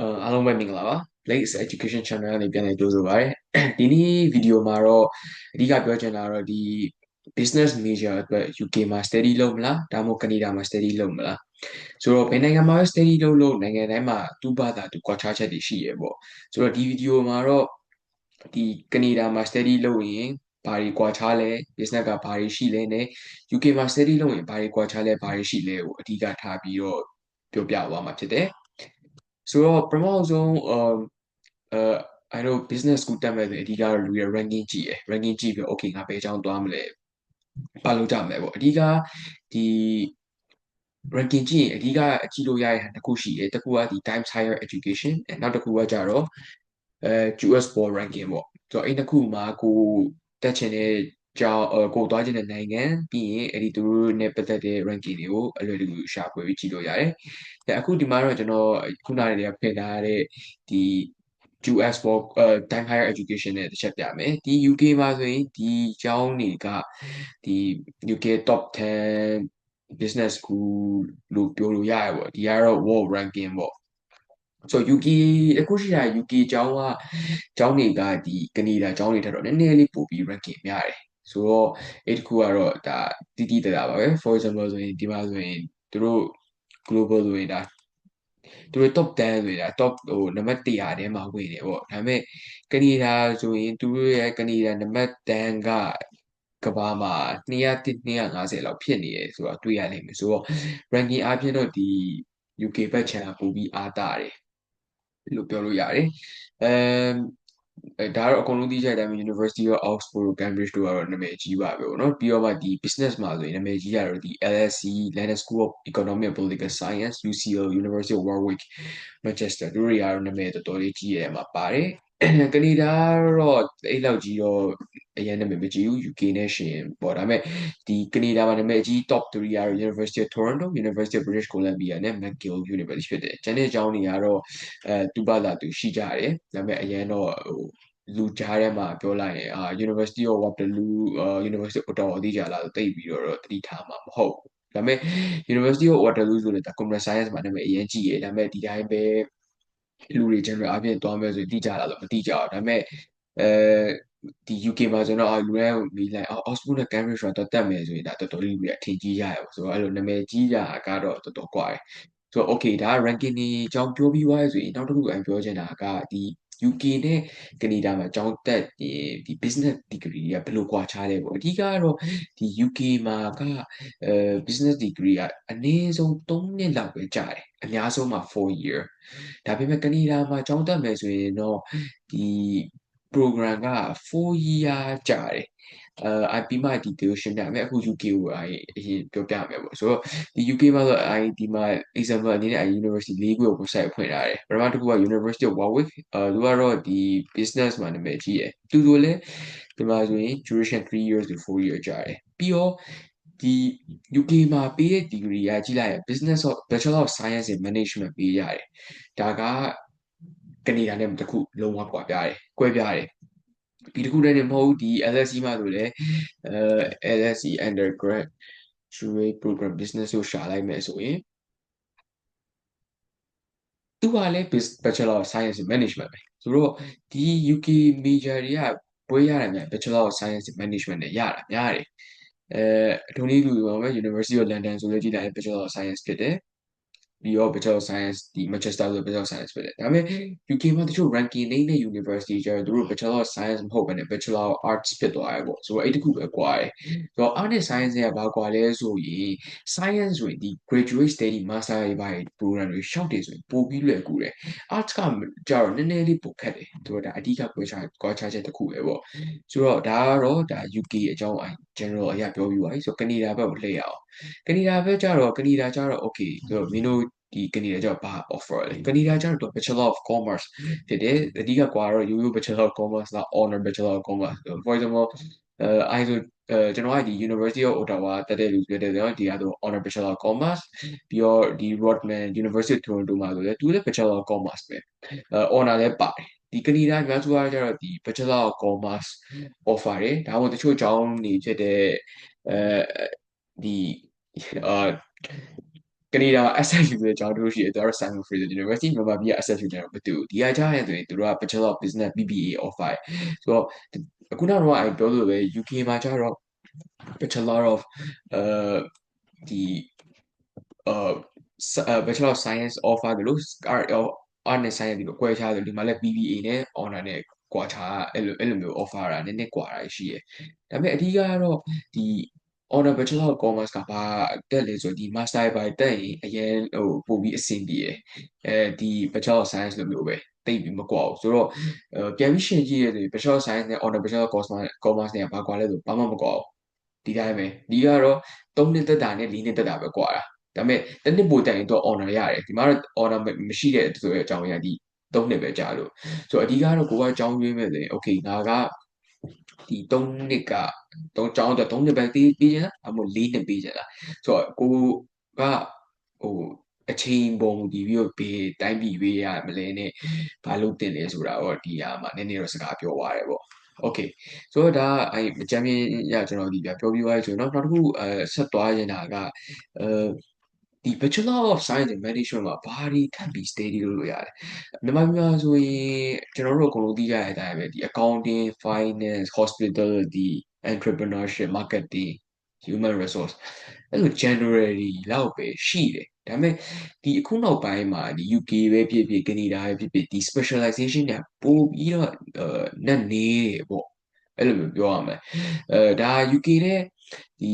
အာအားလုံးပဲမင်္ဂလာပါ Blaze Education Channel ကနေပြန်လည်ကြိုဆိုပါရစေဒီနေ့ဗီဒီယိုမှာတော့အဓိကပြောချင်တာတော့ဒီ business major အတွက် UK မှာ study လုပ်မလားဒါမှမဟုတ်ကနေဒါမှာ study လုပ်မလားဆိုတော့ဘယ်နိုင်ငံမှာပဲ study လုပ်လို့နိုင်ငံတိုင်းမှာသူ့ဘာသာသူကွာခြားချက်တွေရှိရပေါ့ဆိုတော့ဒီဗီဒီယိုမှာတော့ဒီကနေဒါမှာ study လုပ်ရင်ဘာတွေကွာခြားလဲ business ကဘာတွေရှိလဲနဲ့ UK မှာ study လုပ်ရင်ဘာတွေကွာခြားလဲဘာတွေရှိလဲကိုအဓိကထားပြီးတော့ပြောပြသွားမှာဖြစ်တယ် ဆိုတော့ပထမဆုံးအာအဲအဲ့တော့ business school တက်မဲ့ဆိုအဓိကတော့လူရ ranking ကြည့်ရယ် ranking ကြည့်ပြီး okay ငါဘယ်အကြောင်းသွားမလဲဘာလုပ်ကြမလဲပေါ့အဓိကဒီ ranking ကြည့်ရင်အဓိကအကြည့်လို့ရတဲ့ဟာတစ်ခုရှိတယ်တစ်ခုကဒီ Times Higher Education နောက်တစ်ခုကကြတော့အဲ US Ball Ranking ပေါ့ဆိုတော့အဲ့တစ်ခုမှာကိုတက်ချင်တဲ့ ကြောင်းကိုသွားခြင်းတဲ့နိုင်ငံပြီးရင်အဲ့ဒီသူတို့နဲ့ပတ်သက်တဲ့ ranking တွေကိုအလွယ်တကူရှာဖွေပြီးကြည့်လို့ရတယ်။ဒါအခုဒီမှာတော့ကျွန်တော်ခုနကတည်းကဖင်ထားတဲ့ဒီ US for uh time higher education နဲ့တစ်ချက်ပြမယ်ဒီ UK မှာဆိုရင်ဒီကျောင်းတွေကဒီ UK top 10 business school လို့ပြောလို့ရတယ်ပေါ့ဒီကတော့ world ranking ပေါ့ဆို UK အခုရှိတာ UK ကျောင်းကကျောင်းတွေကဒီကနေဒါကျောင်းတွေထက်တော့နည်းနည်းလေးပိုပြီး ranking များတယ် ဆိုတော့အဲ့ဒီခုကတော့ဒါတီးတီးတတာပါပဲ for example ဆိုရင်ဒီမှာဆိုရင်သူတို့ global ဆိုရင်ဒါသူတို့ top 10ဆိုတာ top ဟိုနံပါတ်100ထဲမှာဝင်တယ်ပေါ့ဒါပေမဲ့ကနေဒါဆိုရင်သူတို့ရဲ့ကနေဒါနံပါတ်10ကကဘာမှာ200 250လောက်ဖြစ်နေတယ်ဆိုတော့တွေ့ရနိုင်မယ်ဆိုတော့ ranking အပြင်တော့ဒီ UK ဘက် channel ပို့ပြီးအားတာတယ်လို့ပြောလို့ရတယ်အဲအဲ ဒါတော့အကုန်လုံးသိကြတဲ့အတိုင်း University of Oxford Cambridge တို့ကတော့နာမည်ကြီးပါပဲပေါ့နော်ပြီးတော့မှဒီ business မှာဆိုရင်နာမည်ကြီးရတော့ဒီ LSE London School of Economic and Political Science UCL University of Warwick Manchester တို့တွေကတော့နာမည်တော်တော်လေးကြီးရဲမှာပါတယ် ကနေဒါတော့အဲ့လောက်ကြီးတော့အရင်နာမည်မကြီးဘူး UK နဲ့ရှင်ပေါ့ဒါပေမဲ့ဒီကနေဒါမှာနာမည်ကြီး top 3ကတော့ University of Toronto University of British Columbia နဲ့ McGill University ဖြစ်တယ်။ကျန်တဲ့အကြောင်းတွေကတော့အဲသူ့ဘာသာသူရှိကြတယ်။ဒါပေမဲ့အရင်တော့ဟိုလူကြားထဲမှာပြောလိုက်ရင်အာ University of Waterloo University of Ottawa သိကြလားဆိုသိပြီးတော့တတိထားမှာမဟုတ်ဘူး။ဒါပေမဲ့ University of Waterloo ဆိုလည်းဒါ Computer Science မှာနာမည်အရင်ကြီးရယ်ဒါပေမဲ့ဒီတိုင်းပဲ လူတွေ general အပြင်သွားမယ်ဆိုတိကျလားဆိုမတိကျဘူးဒါပေမဲ့အဲဒီ UK မှာဆိုတော့လူတိုင်းမိလိုက် Oxford နဲ့ Cambridge ဆိုတာတက်မယ်ဆိုရင်ဒါတော်တော်လေးလူတွေအထင်ကြီးကြရပါဆိုတော့အဲ့လိုနာမည်ကြီးကြကတော့တော်တော်ကွာတယ်ဆိုတော့ okay ဒါ ranking တွေအကြောင်းပြောပြီးသွားဆိုရင်နောက်တစ်ခုအပြောချင်တာကဒီ UK နဲ့ကနေဒါမှာကျောင်းတက်ဒီ business degree ကဘယ်လိုကွာခြားလဲပေါ့အဓိကတော့ဒီ UK မှာကအဲ business degree ကအနည်းဆုံး3နှစ်လောက်ပဲကြာတယ်အများဆုံးမှာ4 year ဒါပေမဲ့ကနေဒါမှာကျောင်းတက်မယ်ဆိုရင်တော့ဒီ program က4 year ကြာတယ်အဲအပြီးမှ detail ရှင်းပြမယ်အခု UK ကိုအဲအရင်ပြောပြမယ်ပေါ့ဆိုတော့ဒီ UK မှာဆိုအဲဒီမှာ example အနေနဲ့အဲ university ၄ခုကို website ဖွင့်ထားတယ်ပထမတစ်ခုက University of Warwick အဲသူကတော့ဒီ business မှာနာမည်ကြီးတယ်သူဆိုလည်းဒီမှာဆိုရင် duration 3 years to 4 year ကြာတယ်ပြီးတော့ဒီ UK မှာပေးတဲ့ degree ကကြည့်လိုက်ရ business of bachelor of science in management ပေးရတယ်ဒါက ကနေဒါနဲ့တခုလုံးဝကွာပြားတယ်ကွဲပြားတယ်ဒီတခုတည်းနဲ့မဟုတ်ဒီ LSE မှာဆိုလည်းအဲ LSE undergrad graduate program business ကိုရှာလိုက်မယ်ဆိုရင်သူကလည်း Bachelor of Science in Management ပဲဆိုတော့ဒီ UK major တွေကပွဲရတယ်များ Bachelor of Science in Management နဲ့ရတာများတယ်အဲအထုံးလေးလူတွေမှာ University of London ဆိုလည်းကြည့်လိုက် Bachelor of Science ဖြစ်တယ် ပြီးတော့ Bachelor of Science ဒီ Manchester ဆို Bachelor of Science ဖြစ်တယ်ဒါပေမဲ့ UK မှာတချို့ ranking နေတဲ့ university ကျတော့သူတို့ Bachelor of Science မဟုတ်ဘဲနဲ့ Bachelor of Arts ဖြစ်သွားတယ်ပေါ့ဆိုတော့အဲ့တခုပဲကွာတယ်ဆိုတော့ Art နဲ့ Science ကဘာကွာလဲဆိုရင် Science ဆိုရင်ဒီ graduate study master တွေဘာ program တွေရှောက်တယ်ဆိုရင်ပိုပြီးလွယ်ကူတယ် Arts ကကြတော့နည်းနည်းလေးပိုခက်တယ်ဆိုတော့ဒါအဓိကကွာခြားကွာခြားချက်တစ်ခုပဲပေါ့ဆိုတော့ဒါကတော့ဒါ UK အကြောင်း general အရာပြောပြီးပါပြီဆိုတော့ကနေဒါဘက်ကိုလှည့်ရအောင်ကနေဒါဘက်ကျတော့ကနေဒါကျတော့ okay ဆိုတော့မင်းတို့ ဒီကနေဒါကျတော့ဘာ offer လဲကနေဒါကျတော့ Bachelor of Commerce ဖြစ်တယ်အဓိကကွာတော့ရိုးရိုး Bachelor of Commerce လား Honor Bachelor of Commerce for example အဲအဲဆိုအဲကျွန်တော်ကဒီ University of Ottawa တက်တဲ့လူဖြစ်တယ်ဆိုတော့ဒီကတော့ Honor Bachelor of Commerce ပြီးတော့ဒီ Rodman University of Toronto မှာဆိုလည်းသူလည်း Bachelor of Commerce ပဲအဲ Honor လည်းပါတယ်ဒီကနေဒါများစုကကျတော့ဒီ Bachelor of Commerce offer တယ်ဒါမှမဟုတ်တချို့ကျောင်းနေဖြစ်တဲ့အဲဒီအာ ကနေဒါ SFU ဆိုတဲ့အကြောင်းတို့ရှိတယ်သူကတော့ Simon Fraser University မြန်မာပြည်က SFU နဲ့တော့မတူဘူးဒီကကြားရင်ဆိုရင်သူတို့က Bachelor of Business BBA offer ဆိုတော့အခုနောက်တော့အဲပြောလို့ပဲ UK မှာကျတော့ Bachelor of အဲဒီ uh Bachelor of Science offer တယ်လို့ art art နဲ့ science ဒီလိုကွဲခြားတယ်ဒီမှာလည်း BBA နဲ့ honor နဲ့ကွာခြားအဲ့လိုအဲ့လိုမျိုး offer တာနည်းနည်းကွာတာရှိရယ်ဒါပေမဲ့အဓိကကတော့ဒီ honor bachelor of commerce ကဘာတက်လဲဆိုဒီ master ဘာတက်ရင်အရင်ဟိုပို့ပြီးအဆင်ပြေရယ်အဲဒီ bachelor of science လိုမျိုးပဲတိတ်ပြီးမကွာဘူးဆိုတော့ပြန်ပြီးရှင်းကြည့်ရတဲ့ bachelor of science နဲ့ honor bachelor of commerce နဲ့ဘာကွာလဲဆိုဘာမှမကွာဘူးဒီတိုင်းပဲဒီကတော့3နှစ်တက်တာနဲ့4နှစ်တက်တာပဲကွာတာဒါပေမဲ့တစ်နှစ်ပိုတိုင်တော့ honor ရတယ်ဒီမှာတော့ honor မရှိတဲ့ဆိုတဲ့အကြောင်းအရာဒီ3နှစ်ပဲကြာလို့ဆိုတော့အဓိကတော့ကိုကအကြောင်းရွေးမဲ့လေ okay ငါက ဒီ3နှစ်က3ကျောင်းတော့3နှစ်ပဲပြီးပြီးချင်လားအမို့4နှစ်ပြီးချင်လားဆိုတော့ကိုကဟိုအချိန်ပုံဒီပြီးတော့ဘေးတိုင်းပြည်ရွေးရမလဲနဲ့ဘာလို့တင်လဲဆိုတာတော့ဒီဟာမှာနည်းနည်းတော့စကားပြောသွားတယ်ပေါ့ okay ဆိုတော့ဒါအဲအကြမ်းမြင်ရကျွန်တော်ဒီပြပြောပြသွားရဆိုတော့နောက်တစ်ခုအဲဆက်သွားနေတာကအဲ ဒီ Bachelor of Science in Management မှာဘာတွေထပ်ပြီး study လုပ်လို့ရတယ်မြန်မာမြန်မာဆိုရင်ကျွန်တော်တို့အကုန်လုံးသိကြတဲ့အတိုင်းပဲဒီ accounting finance hospitality entrepreneurship marketing human resource အဲ့လို generally လောက်ပဲရှိတယ်ဒါပေမဲ့ဒီအခုနောက်ပိုင်းမှာဒီ UK ပဲဖြစ်ဖြစ်ကနေဒါပဲဖြစ်ဖြစ်ဒီ specialization ညာပို့ပြီးတော့အဲနဲ့နေတယ်ပေါ့အဲ့လိုမျိုးပြောရမယ်အဲဒါ UK နဲ့ဒီ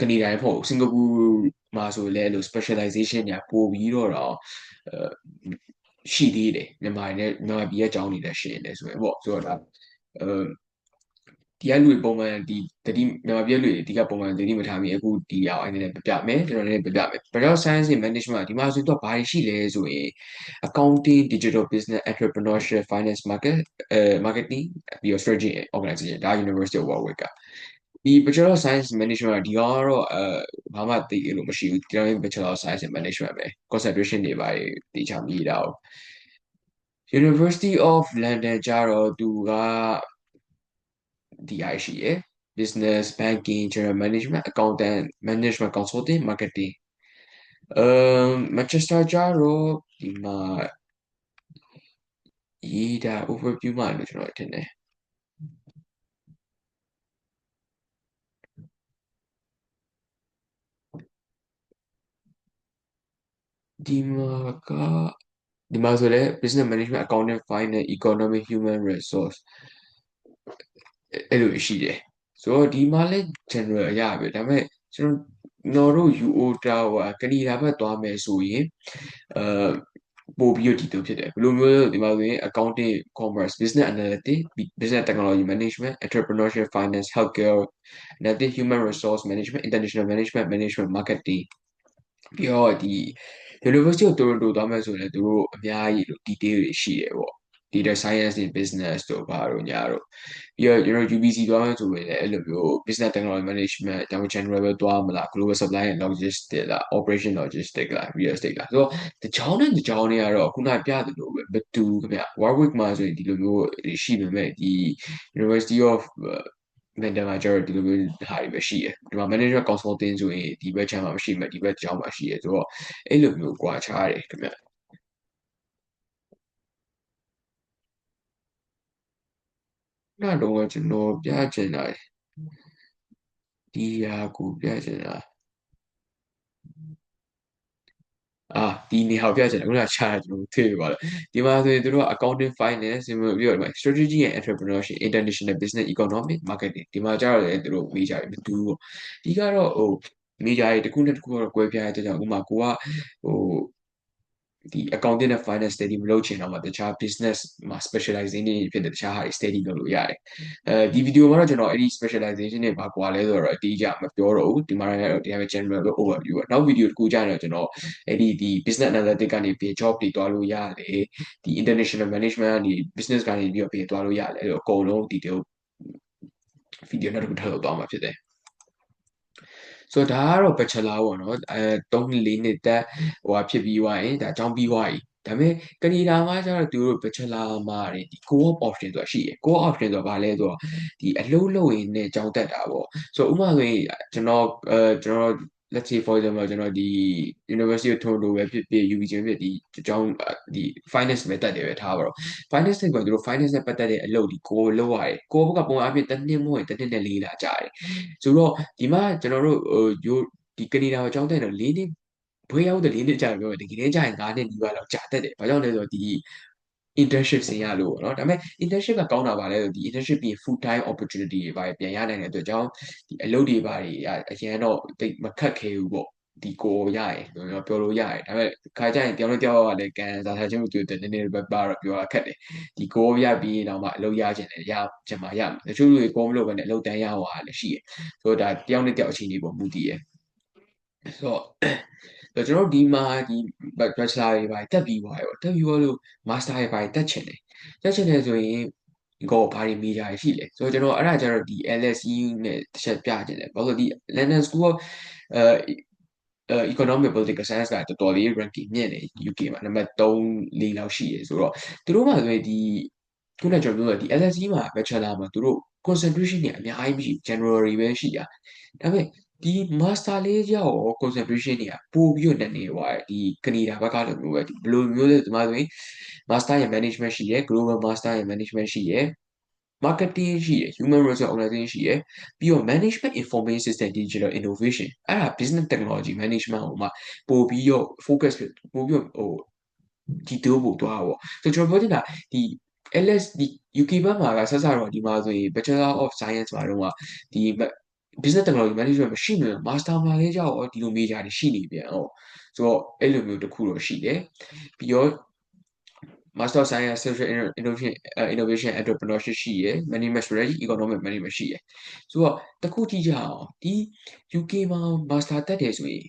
ကနေဒါဖို့စင်ကာပူမှာဆိုလဲအဲ့လို specialization ညာပို့ပြီးတော့တော့အဲရှိသေးတယ်မြန်မာနဲ့မြန်မာပြည်ရဲ့အကြောင်းတွေလည်းရှိနေတယ်ဆိုရင်ပေါ့ဆိုတော့ဒါအဲဒီကလူတွေပုံမှန်ဒီတတိမြန်မာပြည်လူတွေအဓိကပုံမှန်တတိမထားမိအခုဒီအောင်အဲ့နဲ့ပြပြမယ်ကျွန်တော်လည်းပြပြမယ် Bachelor Science in Management ဒီမှာဆိုတော့ဘာတွေရှိလဲဆိုရင် Accounting Digital Business Entrepreneurship Finance Market အဲ Marketing ပြီးတော့ Strategy Organization ဒါ University of Warwick က ဒီ Bachelor Science Management ဒီကတော့အဲဘာမှသိလို့မရှိဘူးဒီတော့ Bachelor Science Management ပဲ concentration တွေပါတေချာမြည်တာ University of London ကြတော့သူက DI ရှိရယ် business banking general management accountant management consulting marketing အမ် Manchester ကြတော့ဒီမှာရေးတာ overview မှာလို့ကျွန်တော်ထင်တယ် ဒီမှာကဒီမှာဆိုလဲ business management accounting finance economic human resource အဲ့လိုရှိတယ်ဆိုတော့ဒီမှာလဲ general အရာပဲဒါပေမဲ့ကျွန်တော်တို့ UO တာဟိုကနေဒါဘက်သွားမယ်ဆိုရင်အဲပို့ပြီးတော့ဒီလိုဖြစ်တယ်ဘယ်လိုမျိုးဒီမှာဆိုရင် accounting commerce business analytics business technology management entrepreneurship finance healthcare analytics human resource management international management management marketing ပြီးတော့ဒီ University of Toronto သွားမယ်ဆိုရင်သူတို့အများကြီး detail တွေရှိတယ်ပေါ့ data science နဲ့ business တို့ဘာတို့ညာတို့ပြီးတော့ကျွန်တော် UBC သွားမယ်ဆိုရင်လည်းအဲ့လိုမျိုး business technology management ဒါမှ general ပဲသွားမလား global supply and logistics လား operation logistics လား real estate လားဆိုတော့တကြောင်းနဲ့တကြောင်းတွေကတော့ခုနပြသလိုပဲမတူခင်ဗျ Warwick မှာဆိုရင်ဒီလိုမျိုးရှိပေမဲ့ဒီ University of မန်ဒမှာကျတော့ဒီလိုမျိုးဟာတွေပဲရှိတယ်ဒီမှာ manager consulting ဆိုရင်ဒီဘက်ချမ်းမှာမရှိမှဒီဘက်ကြောင်းမှာရှိတယ်ဆိုတော့အဲ့လိုမျိုးကွာခြားတယ်ခင်ဗျနောက်တော့ကျွန်တော်ပြချင်တာဒီဟာကိုပြချင်တာ အာဒီနေဟာပြချင်တယ်ခုနကချာကျွန်တော်သိပါလားဒီမှာဆိုရင်တို့က accounting finance ပြီးတော့ strategy and entrepreneurship international business economic marketing ဒီမှာကျတော့လည်းတို့ major တွေမတူဘူးဒီကတော့ဟို major တွေတစ်ခုနဲ့တစ်ခုတော့ကွဲပြားတဲ့ကြောင့်ဥမာကိုကဟို ဒီ accounting နဲ့ finance study မလုပ်ချင်တော့မှတခြား business မှာ specialization တွေဖြစ်တဲ့တခြားဟာတွေ study လုပ်လို့ရတယ်အဲဒီ video မှာတော့ကျွန်တော်အဲ့ဒီ specialization တွေဘာကွာလဲဆိုတော့အတိအကျမပြောတော့ဘူးဒီမှာတော့ဒီမှာ general လို့ overview ပဲနောက် video တစ်ခုကြာတော့ကျွန်တော်အဲ့ဒီဒီ business analytics ကနေဘယ် job တွေတွားလို့ရတယ်ဒီ international management ကနေ business ကနေပြီးတော့ဘယ်တွားလို့ရတယ်အဲ့လိုအကုန်လုံး detail video နောက်တစ်ခုထပ်လုပ်သွားမှာဖြစ်တယ် ဆိုတော့ဒါကတော့ bachelor ပေါ့နော်အဲ3နှစ်4နှစ်တက်ဟိုဟာဖြစ်ပြီးသွားရင်ဒါအကြောင်းပြီးသွားပြီဒါပေမဲ့ကနေဒါမှာကျတော့သူတို့ bachelor မှာတွေဒီ co-op option ဆိုတာရှိတယ် co-op option ဆိုတာဘာလဲဆိုတော့ဒီအလုပ်လုပ်ရင်နဲ့ကြောင်းတက်တာပေါ့ဆိုတော့ဥပမာဆိုရင်ကျွန်တော်အဲကျွန်တော် let's say for example ကျွန်တော်ဒီ University of Toronto ပဲဖြစ်ဖြစ် UVJ ဖြစ်ဒီအကြောင်းဒီ finance ပဲတက်တယ်ပဲထားပါတော့ finance တွေကသူတို့ finance နဲ့ပတ်သက်တဲ့အလုပ်ဒီကိုလောက်ရတယ်ကိုဘက်ကပုံအပြင်တစ်နှစ်မို့ရင်တစ်နှစ်နဲ့လေးလာကြတယ်ဆိုတော့ဒီမှာကျွန်တော်တို့ဟိုဒီကနေဒါကိုအကြောင်းတက်တော့၄နှစ်ဘွေးရောက်တဲ့၄နှစ်ကြာပြောတယ်တကယ်ကြရင်၅နှစ်နီးပါးလောက်ကြာတတ်တယ်ဘာကြောင့်လဲဆိုတော့ဒီ internship ဆင်ရလို့ပေါ့နော်ဒါပေမဲ့ internship ကကောင်းတာပါလဲဒီ internship ပြီး full time opportunity တွေပါပြန်ရနိုင်တဲ့အတွက်ကြောင့်ဒီအလုပ်တွေပါတွေအရင်တော့တိတ်မခက်ခဲဘူးပေါ့ဒီကိုရရကျွန်တော်ပြောလို့ရရတယ်ဒါပေမဲ့ခါကြရင်တယောက်နဲ့တယောက်ကလည်းကန်စားထားခြင်းမတူတဲ့နည်းနည်းပဲပါတော့ပြောရခက်တယ်ဒီကိုရပြီးတော့မှအလုပ်ရခြင်းလည်းရချင်မှရမယ်တချို့လူတွေကိုမလို့ပဲနဲ့အလုပ်တန်းရဟောတာလည်းရှိတယ်ဆိုတော့ဒါတယောက်နဲ့တယောက်အချိန်ကြီးပေါ်မူတည်ရယ်ဆိုတော့ ကျွန်တော်ဒီမှာဒီ bachelor တွေပါတက်ပြီးသွားရောတက်ပြီးသွားလို့ master တွေပါတက်ချင်တယ်တက်ချင်တယ်ဆိုရင်ကိုဘာတွေ media ရှိလဲဆိုတော့ကျွန်တော်အဲ့ဒါကျတော့ဒီ LSE နဲ့တစ်ချက်ပြချင်တယ်ဘာလို့ဒီ London School of အဲ economic political science ကတော်တော်လေး ranking မြင့်တယ် UK မှာနံပါတ်3 4လောက်ရှိရဆိုတော့သူတို့မှာဆိုရင်ဒီခုနကကျွန်တော်ပြောတဲ့ဒီ LSE မှာ bachelor မှာသူတို့ concentration တွေအများကြီးမရှိ January ပဲရှိတာဒါပေမဲ့ ဒီ master လေးရောက်ရော concentration တွေကပို့ပြီးတော့နေသွားတယ်ဒီကနေဒါဘက်ကလိုမျိုးပဲဒီဘယ်လိုမျိုးလဲဒီမှာဆိုရင် master ရဲ့ management ရှိရယ် global master ရဲ့ management ရှိရယ် marketing ရှိရယ် human resource organization ရှိရယ်ပြီးတော့ management information system digital innovation အဲ့ဒါ business technology management ဟိုမှာပို့ပြီးတော့ focus ပို့ပြီးတော့ဟိုဒီတိုးဖို့တွားပေါ့ဆိုကျွန်တော်ပြောချင်တာဒီ LS ဒီ UK ဘက်မှာကဆက်စတော့ဒီမှာဆိုရင် Bachelor of Science မှာတော့ဒီ business technology management မရှိနေ master မှာလည်းကြောက်ဒီလို major တွေရှိနေပြန်ဟုတ်ဆိုတော့အဲ့လိုမျိုးတစ်ခုတော့ရှိတယ်ပြီးတော့ Master of Science Social Innovation Innovation Entrepreneurship ရှိရယ် Management Strategy Economic Management ရှိရယ်ဆိုတော့တခုကြည့်ကြအောင်ဒီ UK မှာ Master တက်တယ်ဆိုရင်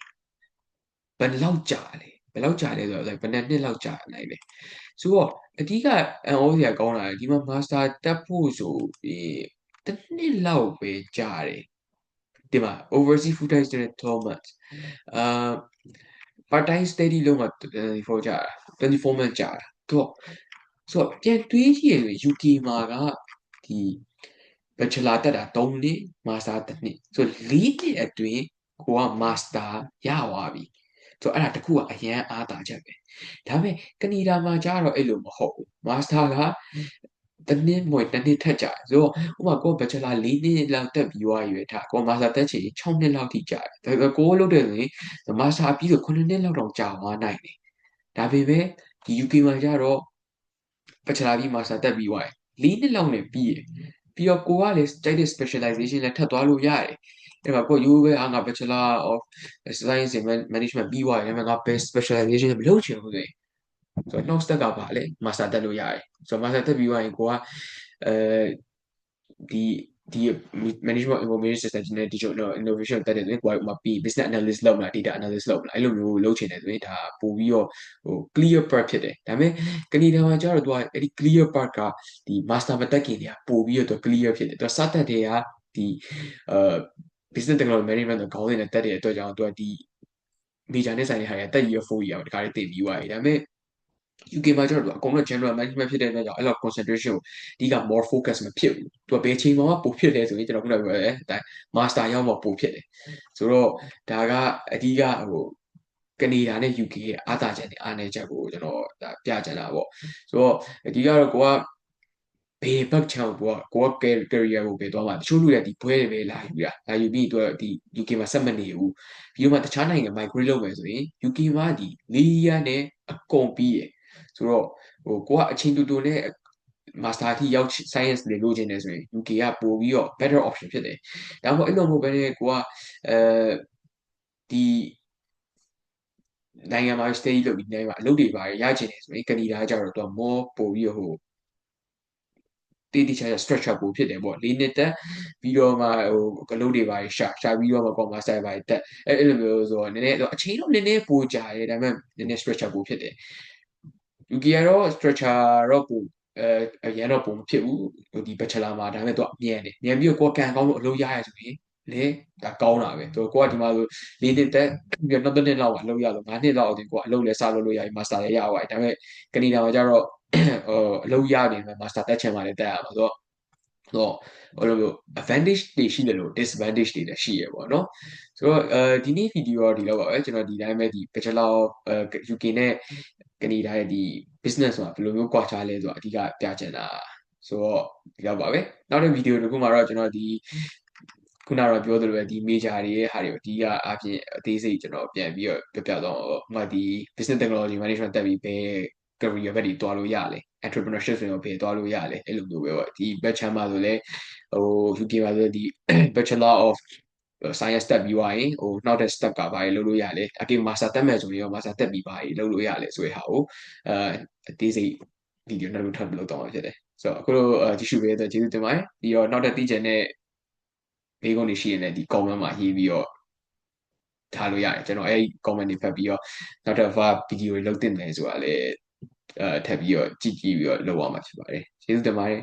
ဘယ်လောက်ကြာလဲဘယ်လောက်ကြာလဲဆိုတော့ like ဘယ်နှစ်နှစ်လောက်ကြာနိုင်လဲဆိုတော့အဓိကအန်အိုးစရာကောင်းတာဒီမှာ Master တက်ဖို့ဆိုပြီးတစ်နှစ်လောက်ပဲကြာတယ် ဒီမှာ overseas full time student 12 months အာ part time study လုံးမှာ24ကြာတာ24 months ကြာတာတော့ဆိုတော့ပြန်တွေးကြည့်ရရင် UK မှာကဒီ bachelor တက်တာ3နှစ် master 1နှစ်ဆို4နှစ်အတွင်းကိုက master ရသွားပြီဆိုအဲ့ဒါတခုကအရန်အားတာချက်ပဲဒါပေမဲ့ကနေဒါမှာကျတော့အဲ့လိုမဟုတ်ဘူး master က တနည်းမွေတနည်းထက်ကြဆိုတော့ဥပမာကို bachelor ၄နှစ်လောက်တက်ပြီးွားရွယ်ထားကို master တက်ချင်6နှစ်လောက်ထိကြာတယ်ဒါကိုလုပ်တယ်ဆိုရင် master ပြီးဆို9နှစ်လောက်တောင်ကြာသွားနိုင်တယ်ဒါပေမဲ့ဒီ UK မှာကျတော့ bachelor ပြီး master တက်ပြီးွားရယ်၄နှစ်လောက်နဲ့ပြီးရယ်ပြီးတော့ကိုကလည်းကြိုက်တဲ့ specialization လည်းထပ်သွားလို့ရတယ်အဲ့မှာကိုရိုးပဲအာငါ bachelor of science in management ပြီးွားရယ်ဒါပေမဲ့ငါ best specialization မလုပ်ချင်ဘူးဆိုရင် ဆိုတော့နောက် step ကပါလေ master တက်လို့ရတယ်ဆိုတော့ master တက်ပြီးွားရင်ကိုကအဲဒီဒီ management information system နဲ့ digital innovation တက်တဲ့ဆိုရင်ကိုယ်ကမှပြီး business analyst လုပ်မလား data analyst လုပ်မလားအဲ့လိုမျိုးလုပ်ချင်တယ်ဆိုရင်ဒါပို့ပြီးတော့ဟို clear part ဖြစ်တယ်ဒါပေမဲ့ကနေဒါမှာကျတော့သူကအဲ့ဒီ clear part ကဒီ master မတက်ခင်တည်းကပို့ပြီးတော့သူ clear ဖြစ်တယ်သူစတက်တဲ့ကဒီအာ business technology management ကိုခေါင်းစဉ်နဲ့တက်တဲ့အတွက်ကြောင့်သူကဒီ major နဲ့ဆိုင်တဲ့ဟာရတက် year 4 year တခါလေးတင်ပြီးသွားပြီဒါပေမဲ့ UK မှာကျတော့အကုန်လုံး general management ဖြစ်တဲ့အတွက်ကြောင့်အဲ့လို concentration ကိုအဓိက more focus မဖြစ်ဘူးသူကဘယ်ချိန်မှာပိုဖြစ်လဲဆိုရင်ကျွန်တော်ခုနကပြောတဲ့အတိုင်း master ရောက်မှပိုဖြစ်တယ်ဆိုတော့ဒါကအဓိကဟိုကနေဒါနဲ့ UK ရဲ့အားသာချက်နဲ့အားနည်းချက်ကိုကျွန်တော်ဒါပြချင်တာပေါ့ဆိုတော့အဓိကတော့ကိုကဘေးဘက်ချောင်းကိုကကိုက career ကိုပဲသွားမှာတချို့လူတွေဒီဘွဲတွေပဲလာယူတာလာယူပြီးတော့ဒီ UK မှာဆက်မနေဘူးပြီးတော့မှတခြားနိုင်ငံ migrate လုပ်မယ်ဆိုရင် UK မှာဒီ4 year နဲ့အကုန်ပြီးရယ် ဆိုတော့ဟိုကိုကအချိန်တူတူနဲ့ master အထိရောက် science လေလို့ခြင်းနေဆိုရင် UK ကပို့ပြီးတော့ better option ဖြစ်တယ်ဒါမှမဟုတ်အဲ့လိုမဟုတ်ဘဲနဲ့ကိုကအဲဒီနိုင်ငံမှာ stay လုပ်ပြီးနိုင်ငံမှာအလုပ်တွေပါရချင်တယ်ဆိုရင်ကနေဒါကျတော့သူက more ပို့ပြီးတော့ဟိုတေးတိချာ structure ပို့ဖြစ်တယ်ပေါ့လေးနှစ်တက်ပြီးတော့မှဟိုကလုတ်တွေပါရှာရှာပြီးတော့မှကော master ပါတက်အဲ့အဲ့လိုမျိုးဆိုတော့နည်းနည်းအချိန်တော့နည်းနည်းပိုကြာတယ်ဒါပေမဲ့နည်းနည်း structure ပို့ဖြစ်တယ် UK ကတော့ structure တော့ပိုအဲအရင်တော့ပုံမဖြစ်ဘူးဒီ bachelor မှာဒါပေမဲ့သူကမြန်တယ်မြန်ပြီးတော့ကိုကန်ကောင်းလို့အလုပ်ရရဆိုရင်လေဒါကောင်းတာပဲသူကိုကဒီမှာဆို၄နှစ်တက်ပြီးတော့နောက်တစ်နှစ်လောက်အလုပ်ရလို့၅နှစ်လောက်အပြင်ကိုကအလုပ်လည်းစလုပ်လို့ရပြီ master လည်းရပါတယ်ဒါပေမဲ့ကနေဒါမှာကျတော့ဟိုအလုပ်ရနေမှာ master တက်ချင်မှလည်းတက်ရမှာဆိုတော့တော့ဟိုလိုမျိုး advantage တွေရှိတယ်လို့ disadvantage တွေလည်းရှိရပေါ့နော်ဆိုတော့အဲဒီနေ့ဗီဒီယိုတော့ဒီလောက်ပါပဲကျွန်တော်ဒီတိုင်းပဲဒီ Bachelor of UK နဲ့ ကနေဒါရဲ့ဒီ business ဆိုတာဘယ်လိုမျိုးကွာခြားလဲဆိုတာအဓိကပြချင်တာဆိုတော့ဒီလောက်ပါပဲနောက်တဲ့ဗီဒီယိုတစ်ခုမှာတော့ကျွန်တော်ဒီခုနကတော့ပြောသလိုပဲဒီ major တွေရဲ့ဟာတွေကိုအဓိကအပြင်အသေးစိတ်ကျွန်တော်ပြန်ပြီးတော့ပြပြတော့ဟိုမှာဒီ business technology management တက်ပြီးဘယ် career ဘက်တွေတွားလို့ရလဲ entrepreneurship ဆိုရင်ဘယ်တွားလို့ရလဲအဲ့လိုမျိုးပဲပေါ့ဒီ bachelor မှာဆိုလဲဟို UK မှာဆိုဒီ bachelor of science တက်ပြီးသွားရင်ဟိုနောက်တဲ့ step ကဘာတွေလုပ်လို့ရလဲအပြင် master တက်မယ်ဆိုရင်ရော master တက်ပြီးဘာတွေလုပ်လို့ရလဲဆိုတဲ့ဟာကိုအဲအသေးစိတ်ဗီဒီယိုနောက်တစ်ခုထပ်လုပ်တော့မှာဖြစ်တယ်ဆိုတော့အခုလိုကြည့်ရှုပေးတဲ့အတွက်ကျေးဇူးတင်ပါတယ်ပြီးတော့နောက်တဲ့သိချင်တဲ့ဘေးကုန်းတွေရှိရင်လည်းဒီ comment မှာရေးပြီးတော့ထားလို့ရတယ်ကျွန်တော်အဲ့ comment တွေဖတ်ပြီးတော့နောက်ထပ်ဘာဗီဒီယိုတွေလုပ်တင်တယ်ဆိုတာလည်းအဲထပ်ပြီးတော့ကြည့်ကြည့်ပြီးတော့လုပ်ရမှာဖြစ်ပါတယ်ကျေးဇူးတင်ပါတယ်